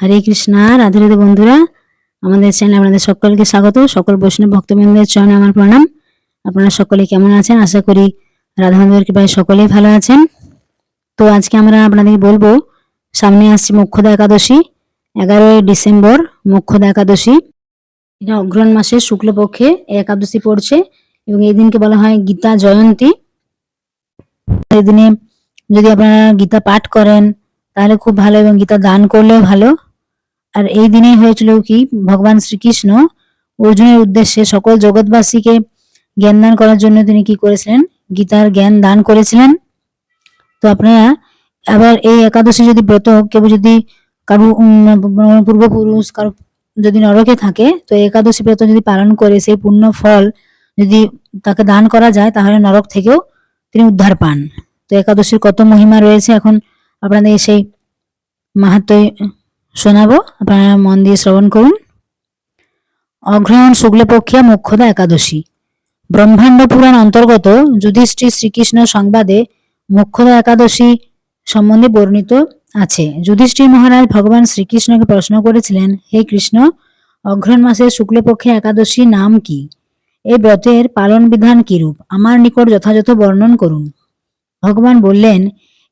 হরে কৃষ্ণা, রাধে রাধে বন্ধুরা। আমাদের চ্যানেলে আপনাদের সকলকে স্বাগত। সকল বৈষ্ণব ভক্তবৃন্দের চরণে আমার প্রণাম। আপনারা সকলে কেমন আছেন? আশা করি রাধা মাধবের কৃপায় সকলেই ভালো আছেন। তো আজকে আমরা আপনাদের বলব, সামনে আসছে মুখ্যদা একাদশী, এগারোই ডিসেম্বর মুখ্যদা একাদশী। এটা অগ্রহণ মাসের শুক্লপক্ষে একাদশী পড়ছে এবং এই দিনকে বলা হয় গীতা জয়ন্তী। এই দিনে যদি আপনারা গীতা পাঠ করেন, তাহলে খুব ভালো এবং গীতা দান করলেও ভালো। আর এই দিনেই হয়েছিল কি, ভগবান শ্রীকৃষ্ণ অর্জুনের উদ্দেশ্যে সকল জগৎবাসীকে জ্ঞান দান করার জন্য তিনি কি করেছিলেন? গীতার জ্ঞান দান করেছিলেন। তো আপনারা আবার এই একাদশী যদি ব্রত কেউ যদি কারও পূর্বপুরুষ, কারও যদি নরকে থাকে, তো একাদশী ব্রত যদি পালন করে, সেই পূর্ণ ফল যদি তাকে দান করা যায়, তাহলে নরক থেকেও তিনি উদ্ধার পান। তো একাদশীর কত মহিমা রয়েছে এখন আপনাদের সেই মাহাত্ম শোনাবো, আপনারা মন দিয়ে শ্রবণ করুন। অগ্রহণ শুক্লপক্ষিয়া মুখ্যদা একাদশী। ব্রহ্মাণ্ড পুরাণ অন্তর্গত যুধিষ্ঠির শ্রীকৃষ্ণ সংবাদে মুখ্যদা একাদশী সম্বন্ধে বর্ণিত আছে। যুধিষ্ঠির মহারাজ ভগবান শ্রীকৃষ্ণকে প্রশ্ন করেছিলেন, হে কৃষ্ণ অগ্রহণ মাসের শুক্লপক্ষে একাদশী নাম কি? এই ব্রতের পালন বিধান কিরূপ? আমার নিকট যথাযথ বর্ণন করুন। ভগবান বললেন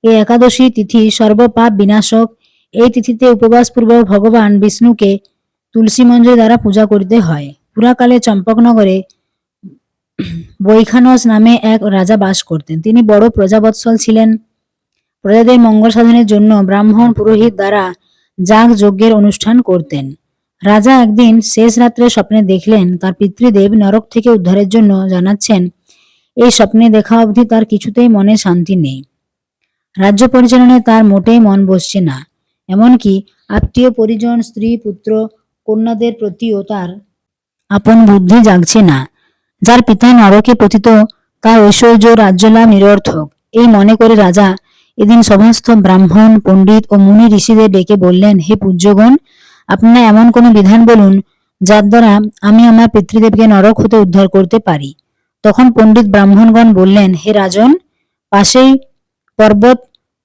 এই একাদশী তিথি সর্বপাপ বিনাশক এই তিথিতে উপবাসপূর্বক ভগবান বিষ্ণুকে তুলসী মঞ্জরি দ্বারা পূজা করিতে হয়। পুরাকালে চম্পকনগরে বৈখানস নামে এক রাজা বাস করতেন। তিনি বড় প্রজাবৎসল ছিলেন। প্রজাদের মঙ্গল সাধনের জন্য ব্রাহ্মণ পুরোহিত দ্বারা যাগ যজ্ঞের অনুষ্ঠান করতেন। রাজা একদিন শেষ রাত্রে স্বপ্নে দেখলেন, তার পিতৃদেব নরক থেকে উদ্ধারের জন্য জানাচ্ছেন, এই স্বপ্নে দেখা অবধি তার কিছুতেই মনে শান্তি নেই। রাজ্য পরিচালনায় তার মোটেই মন বসছে না। এমনকি আত্মীয় পরিজন, স্ত্রী, পুত্র, কন্যাদের প্রতিও তার আপন বুদ্ধি জাগছে না। যার পিতা নরকে পতিত, তার ঐশ্বর্য রাজ্যলাভ নিরর্থক। এই মনে করে রাজা এদিন সমস্ত ব্রাহ্মণ, পণ্ডিত ও মুনি ঋষিদের ডেকে বললেন, হে পূজ্যগণ, আপনারা এমন কোনো বিধান বলুন, যার দ্বারা আমি আমার পিতৃদেবকে নরক হতে উদ্ধার করতে পারি? তখন পণ্ডিত ব্রাহ্মণগণ বললেন, হে রাজন, পাশেই পর্বত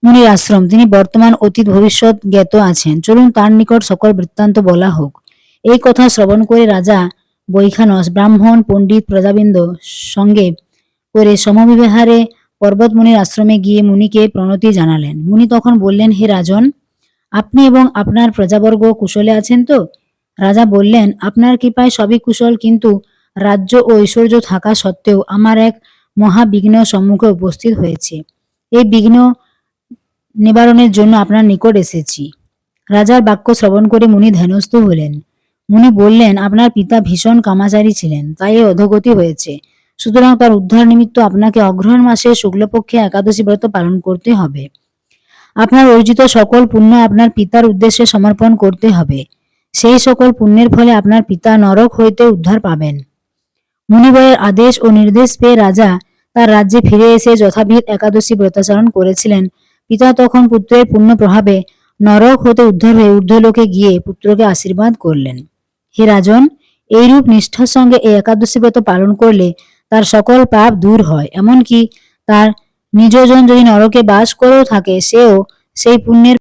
মুনির আশ্রম। তিনি বর্তমান অতীত ভবিষ্যৎ জ্ঞাত আছেন। চলুন তার নিকট সকল বৃত্তান্ত বলা হোক। এই কথা শ্রবণ করে রাজা বৈখানস ব্রাহ্মণ, পণ্ডিত, প্রজাবৃন্দ সঙ্গে করে সমবিহারে পর্বত মুনির আশ্রমে গিয়ে মুনিকে প্রণতি জানালেন। মুনি তখন বললেন, হে রাজন, আপনি এবং আপনার প্রজাবর্গ কুশলে আছেন তো? রাজা বললেন, আপনার কৃপায় সবই কুশল, কিন্তু রাজ্য ও ঐশ্বর্য থাকা সত্ত্বেও আমার এক মহাবিঘ্ন সম্মুখে উপস্থিত হয়েছে। এই বিঘ্ন নিবারণের জন্য আপনার নিকট এসেছি। রাজার বাক্য শ্রবণ করে মুনি ধ্যানস্থ হলেন। মুনি বললেন, আপনার পিতা ভীষণ কামাচারী ছিলেন, তাই এই অধোগতি হয়েছে। সুতরাং তার উদ্ধার নিমিত্ত আপনাকে অগ্রহণ মাসে শুক্লপক্ষে একাদশী ব্রত পালন করতে হবে। আপনার অর্জিত সকল পুণ্য আপনার পিতার উদ্দেশ্যে সমর্পণ করতে হবে। সেই সকল পুণ্যের ফলে আপনার পিতা নরক হইতে উদ্ধার পাবেন। মুনিবরের আদেশ ও নির্দেশ পেয়ে রাজা তার রাজ্যে ফিরে এসে যথাবিধ একাদশী ব্রতাচরণ করেছিলেন। পিতা তখন পুত্রের পুণ্য প্রভাবে নরক হতে উদ্ধার হয়ে ঊর্ধ্বলোকে গিয়ে পুত্রকে আশীর্বাদ করলেন। হে রাজন, এইরূপ নিষ্ঠার সঙ্গে এই একাদশী ব্রত পালন করলে তার সকল পাপ দূর হয়। এমনকি তার নিজজন যদি নরকে বাস করেও থাকে, সেও সেই পুণ্যের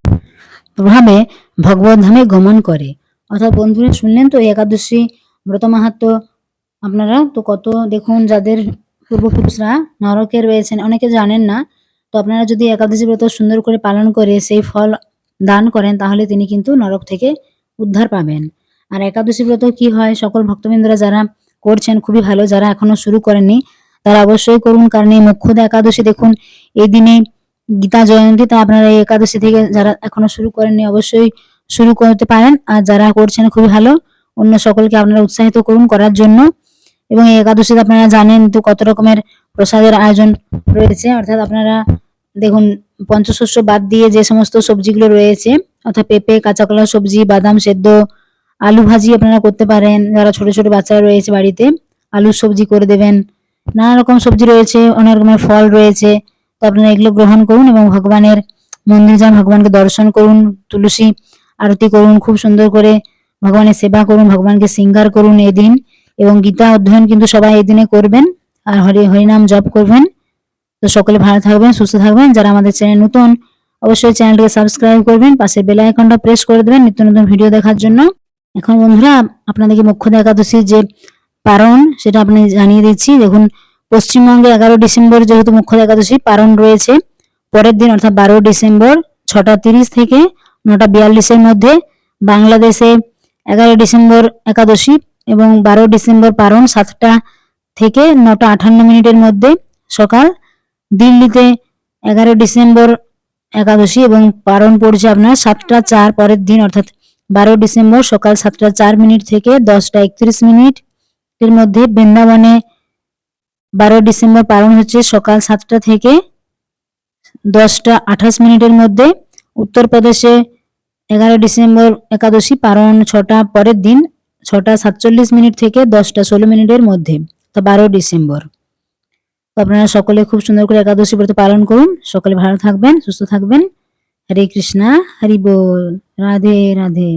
প্রভাবে ভগবত ধামে গমন করে। অর্থাৎ বন্ধুরা, শুনলেন তো এই একাদশী ব্রত মাহাত্ম? আপনারা তো কত, দেখুন, যাদের পূর্বপুরুষরা নরকে রয়েছেন, অনেকে জানেন না তো আপনারা যদি একাদশী ব্রত সুন্দর করে পালন করে সেই ফল দান করেন, তাহলে তিনি কিন্তু নরক থেকে উদ্ধার পাবেন। আর একাদশী ব্রত কি হয়? সকল ভক্তবৃন্দরা যারা করছেন, খুবই ভালো, যারা এখনও শুরু করেননি, তারা অবশ্যই করুন, কারণ এই মুখ্যদা একাদশী দেখুন, এই দিনে গীতা জয়ন্তী, তা আপনারা এই একাদশী থেকে যারা এখনও শুরু করেননি, অবশ্যই শুরু করতে পারেন। আর যারা করছেন খুবই ভালো, অন্য সকলকে আপনারা উৎসাহিত করুন করার জন্য। এবং এই একাদশীতে আপনারা জানেন তো কত রকমের প্রসাদের আয়োজন রয়েছে, অর্থাৎ আপনারা দেখুন, পঞ্চশস্য বাদ দিয়ে যে সমস্ত সবজিগুলো রয়েছে, অর্থাৎ পেঁপে কাঁচা কলা সবজি, বাদাম সেদ্ধ, আলু ভাজি আপনারা করতে পারেন, যারা ছোট ছোট বাচ্চারা রয়েছে বাড়িতে, আলুর সবজি করে দেবেন। নানা রকম সবজি রয়েছে, অনেক রকমের ফল রয়েছে, তো আপনারা এগুলো গ্রহণ করুন এবং ভগবানের মন্দির যান, ভগবানকে দর্শন করুন, তুলসী আরতি করুন, খুব সুন্দর করে ভগবানের সেবা করুন, ভগবানকে সিঙ্গার করুন এদিন, এবং গীতা অধ্যয়ন কিন্তু সবাই এই দিনে করবেন, আর হরি, হরিনাম জপ করবেন। তো সকলে ভালো থাকবেন, সুস্থ থাকবেন। যারা আমাদের চ্যানেল নতুন, অবশ্যই চ্যানেলটিকে সাবস্ক্রাইব করবেন, পাশে বেল আইকনটা প্রেস করে দেবেন নিত্য নতুন ভিডিও দেখার জন্য। এখন বন্ধুরা, আপনাদেরকে মুখ্য একাদশীর যে পারণ, সেটা আপনি জানিয়ে দিচ্ছি। দেখুন, পশ্চিমবঙ্গে এগারো ডিসেম্বর যেহেতু মুখ্য একাদশী পারণ রয়েছে, পরের দিন অর্থাৎ বারো ডিসেম্বর ছটা তিরিশ থেকে নটা বিয়াল্লিশের মধ্যে বাংলাদেশে এগারো ডিসেম্বর একাদশী এবং বারো ডিসেম্বর পারণ সাতটা থেকে নটা আটান্ন মিনিটের মধ্যে সকাল দিল্লিতে এগারো ডিসেম্বর একাদশী এবং পারণ পড়ছে আপনার সাতটা চার পরের দিন, অর্থাৎ বারো ডিসেম্বর সকাল সাতটা চার মিনিট থেকে দশটা একত্রিশ মিনিট। এর মধ্যে বৃন্দাবনে বারো ডিসেম্বর পালন হচ্ছে সকাল সাতটা থেকে দশটা আঠাশ মিনিটের মধ্যে। উত্তরপ্রদেশে এগারো ডিসেম্বর একাদশী পালন ছটা পরের দিন, ছটা সাতচল্লিশ মিনিট থেকে দশটা ষোলো মিনিটের মধ্যে তো বারো ডিসেম্বর। আপনারা সকলে খুব সুন্দর করে একাদশী ব্রত পালন করুন। সকলে ভালো থাকবেন, সুস্থ থাকবেন। হরে কৃষ্ণা, হরি বল। রাধে রাধে।